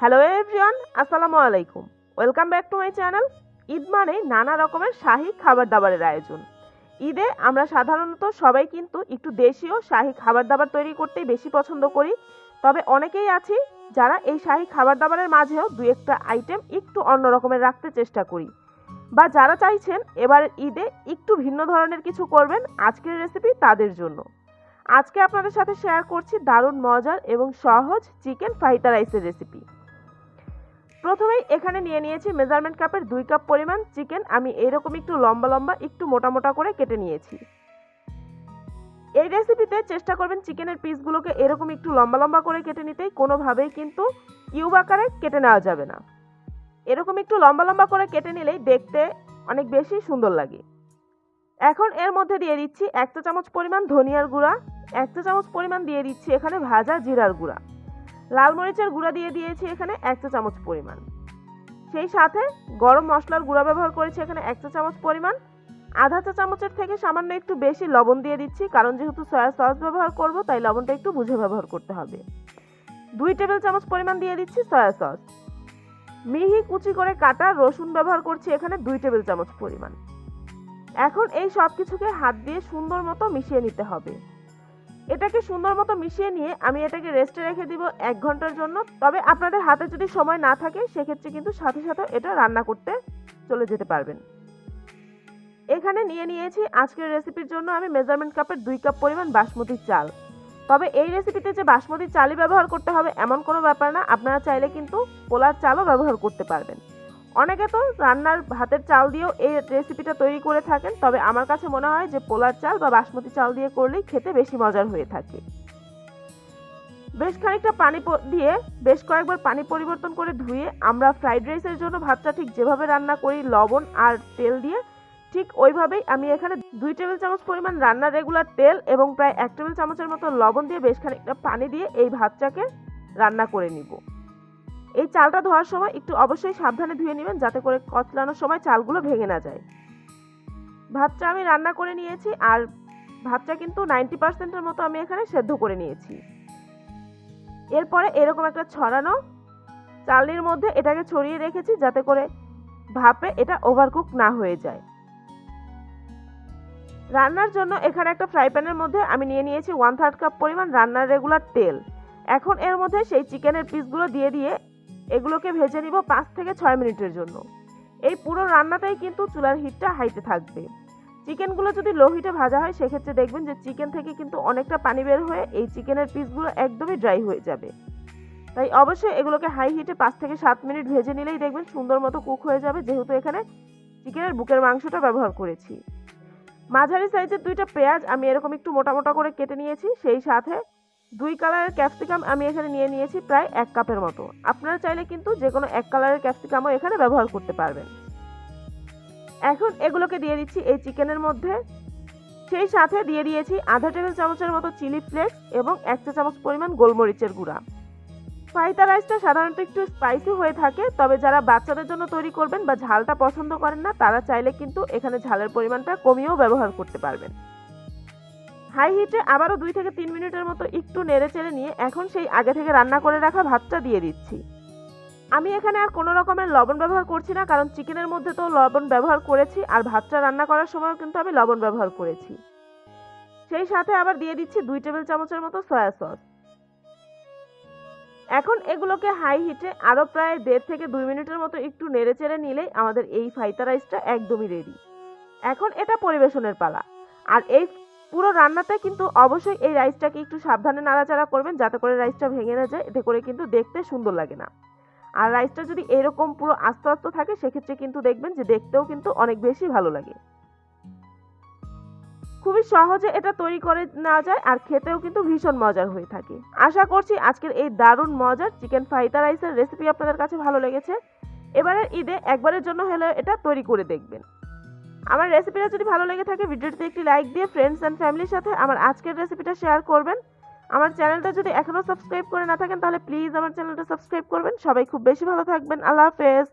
Hello everyone আসসালামু আলাইকুম। Welcome back to my channel Eid মানে নানা রকমের শাহী খাবার দাবারের আয়োজন। ঈদে আমরা সাধারণত সবাই কিন্তু একটু দেশীয় শাহী খাবার দাবার তৈরি করতেই বেশি পছন্দ করি। তবে অনেকেই আছি যারা এই শাহী খাবার দাবারের মাঝেও দু একটা আইটেম একটু অন্য রকমের রাখতে চেষ্টা করি। বা যারা চাইছেন এবার ঈদে একটু ভিন্ন ধরনের কিছু করবেন আজকের রেসিপি তাদের জন্য। আজকে আপনাদের সাথে শেয়ার করছি দারুণ মজার এবং সহজ চিকেন ফাইতা রাইসের রেসিপি প্রথমেই এখানে নিয়ে নিয়েছি মেজারমেন্ট কাপের দুই কাপ পরিমাণ চিকেন। আমি এরকম একটু লম্বা লম্বা, একটু মোটা মোটা করে কেটে নিয়েছি। এই রেসিপিতে চেষ্টা করবেন চিকেনের পিসগুলোকে এরকম একটু লম্বা লম্বা করে কেটে নিতেই কোনোভাবেই কিন্তু কিউব আকারে কেটে নেওয়া যাবে না। এরকম একটু লম্বা লম্বা করে কেটে নিলেই দেখতে অনেক বেশি সুন্দর লাগে। এখন এর মধ্যে দিয়ে দিচ্ছি এক চা চামচ পরিমাণ ধনিয়ার গুঁড়া। এক চা চামচ পরিমাণ দিয়ে দিচ্ছি এখানে ভাজা জিরার গুঁড়া। লাল মরিচের গুঁড়া দিয়ে দিয়েছি এখানে এক চা চামচ পরিমাণ। সেই সাথে গরম মশলার গুঁড়া ব্যবহার করেছি এখানে এক চা চামচ পরিমাণ। আধা চা চামচের থেকে সামান্য একটু বেশি লবণ দিয়ে দিচ্ছি, কারণ যেহেতু সয়া সস ব্যবহার করব, তাই লবণটা একটু বুঝে ব্যবহার করতে হবে। দুই টেবিল চামচ পরিমাণ দিয়ে দিচ্ছি সয়া সস। মিহি কুচি করে কাটা রসুন ব্যবহার করছি এখানে দুই টেবিল চামচ পরিমাণ। এখন এই সব কিছুকে হাত দিয়ে সুন্দর মতো মিশিয়ে নিতে হবে। এটাকে সুন্দর মতো মিশিয়ে নিয়ে আমি এটাকে রেস্টে রেখে দিব এক ঘণ্টার জন্য। তবে আপনাদের হাতে যদি সময় না থাকে, সেক্ষেত্রে কিন্তু সাথে সাথে এটা রান্না করতে চলে যেতে পারবেন। এখানে নিয়ে নিয়েছি আজকের রেসিপির জন্য আমি মেজারমেন্ট কাপের দুই কাপ পরিমাণ বাসমতি চাল। তবে এই রেসিপিতে যে বাসমতি চালই ব্যবহার করতে হবে, এমন কোনো ব্যাপার না। আপনারা চাইলে কিন্তু পোলার চালও ব্যবহার করতে পারবেন। অনেকে তো রান্নার ভাতের চাল দিয়েও এই রেসিপিটা তৈরি করে থাকেন, তবে আমার কাছে মনে হয় যে পোলার চাল বা বাসমতি চাল দিয়ে করলেই খেতে বেশি মজার হয়ে থাকে। বেশ খানিকটা পানি দিয়ে বেশ কয়েকবার পানি পরিবর্তন করে ধুয়ে আমরা ফ্রাইড রাইসের জন্য ভাতটা ঠিক যেভাবে রান্না করি, লবণ আর তেল দিয়ে, ঠিক ওইভাবেই আমি এখানে দুই টেবিল চামচ পরিমাণ রান্নার রেগুলার তেল এবং প্রায় এক টেবিল চামচের মতো লবণ দিয়ে বেশ খানিকটা পানি দিয়ে এই ভাতটাকে রান্না করে নিব। এই চালটা ধোয়ার সময় একটু অবশ্যই সাবধানে ধুয়ে নেবেন যাতে করে কচলানোর সময় চালগুলো ভেঙে না যায়। ভাতটা আমি রান্না করে নিয়েছি আর ভাতটা কিন্তু নাইনটি পার্সেন্টের মতো আমি এখানে সেদ্ধ করে নিয়েছি। এরপরে এরকম একটা ছড়ানো চালের মধ্যে এটাকে ছড়িয়ে রেখেছি যাতে করে ভাপে এটা ওভারকুক না হয়ে যায়। রান্নার জন্য এখানে একটা ফ্রাই প্যানের মধ্যে আমি নিয়ে নিয়েছি ওয়ান থার্ড কাপ পরিমাণ রান্নার রেগুলার তেল। এখন এর মধ্যে সেই চিকেনের পিসগুলো দিয়ে দিয়ে এগুলোকে ভেজে নিব পাঁচ থেকে ছয় মিনিটের জন্য। এই পুরো রান্নাটাই কিন্তু চুলার হিটটা হাইতে থাকবে। চিকেনগুলো যদি লো হিটে ভাজা হয়, সেক্ষেত্রে দেখবেন যে চিকেন থেকে কিন্তু অনেকটা পানি বের হয়ে এই চিকেনের পিসগুলো একদমই ড্রাই হয়ে যাবে। তাই অবশ্যই এগুলোকে হাই হিটে পাঁচ থেকে সাত মিনিট ভেজে নিলেই দেখবেন সুন্দর মতো কুক হয়ে যাবে, যেহেতু এখানে চিকেনের বুকের মাংসটা ব্যবহার করেছি। মাঝারি সাইজের দুইটা পেঁয়াজ আমি এরকম একটু মোটা মোটা করে কেটে নিয়েছি, সেই সাথে দুই কালারের ক্যাপসিকাম আমি এখানে নিয়ে নিয়েছি প্রায় এক কাপের মতো। আপনারা চাইলে কিন্তু যে কোনো এক কালারের ক্যাপসিকামও এখানে ব্যবহার করতে পারবেন। এখন এগুলোকে দিয়ে দিচ্ছি এই চিকেনের মধ্যে। সেই সাথে দিয়ে দিয়েছি আধা টেবিল চামচের মতো চিলি ফ্লেক্স এবং এক চা চামচ পরিমাণ গোলমরিচের গুঁড়া। ফাইতা রাইসটা সাধারণত একটু স্পাইসি হয়ে থাকে, তবে যারা বাচ্চাদের জন্য তৈরি করবেন বা ঝালটা পছন্দ করেন না, তারা চাইলে কিন্তু এখানে ঝালের পরিমাণটা কমিয়েও ব্যবহার করতে পারবেন। হাই হিটে আবারও দুই থেকে তিন মিনিটের মতো একটু নেড়ে চেড়ে নিয়ে এখন সেই আগে থেকে রান্না করে রাখা ভাতটা দিয়ে দিচ্ছি। আমি এখানে আর কোনো রকমের লবণ ব্যবহার করছি না, কারণ চিকেনের মধ্যে তো লবণ ব্যবহার করেছি আর ভাতটা রান্না করার সময়ও কিন্তু আমি লবণ ব্যবহার করেছি। সেই সাথে আবার দিয়ে দিচ্ছি দুই টেবিল চামচের মতো সয়া সস। এখন এগুলোকে হাই হিটে আরও প্রায় দেড় থেকে দুই মিনিটের মতো একটু নেড়ে চেড়ে নিলেই আমাদের এই ফাইতা রাইসটা একদমই রেডি এখন এটা পরিবেশনের পালা। আর এই পুরো রান্নাতে কিন্তু অবশ্যই এই রাইসটাকে একটু সাবধানে নাড়াচাড়া করবেন, যাতে করে রাইসটা ভেঙে না যায়। এতে করে কিন্তু দেখতে সুন্দর লাগে না। আর রাইসটা যদি এরকম পুরো আস্তে আস্তে থাকে, সেক্ষেত্রে কিন্তু দেখবেন যে দেখতেও কিন্তু অনেক বেশি ভালো লাগে। খুবই সহজে এটা তৈরি করে নেওয়া যায় আর খেতেও কিন্তু ভীষণ মজার হয়ে থাকে। আশা করছি আজকের এই দারুণ মজার চিকেন ফাইতা রাইসের রেসিপি আপনাদের কাছে ভালো লেগেছে। এবারের ঈদে একবারের জন্য হলেও এটা তৈরি করে দেখবেন। আমার রেসিপিটা যদি ভালো লেগে থাকে, ভিডিওটিতে একটি লাইক দিয়ে ফ্রেন্ডস অ্যান্ড ফ্যামিলির সাথে আমার আজকের রেসিপিটা শেয়ার করবেন। আমার চ্যানেলটা যদি এখনও সাবস্ক্রাইব করে না থাকেন, তাহলে প্লিজ আমার চ্যানেলটা সাবস্ক্রাইব করবেন। সবাই খুব বেশি ভালো থাকবেন। আল্লাহ হাফেজ।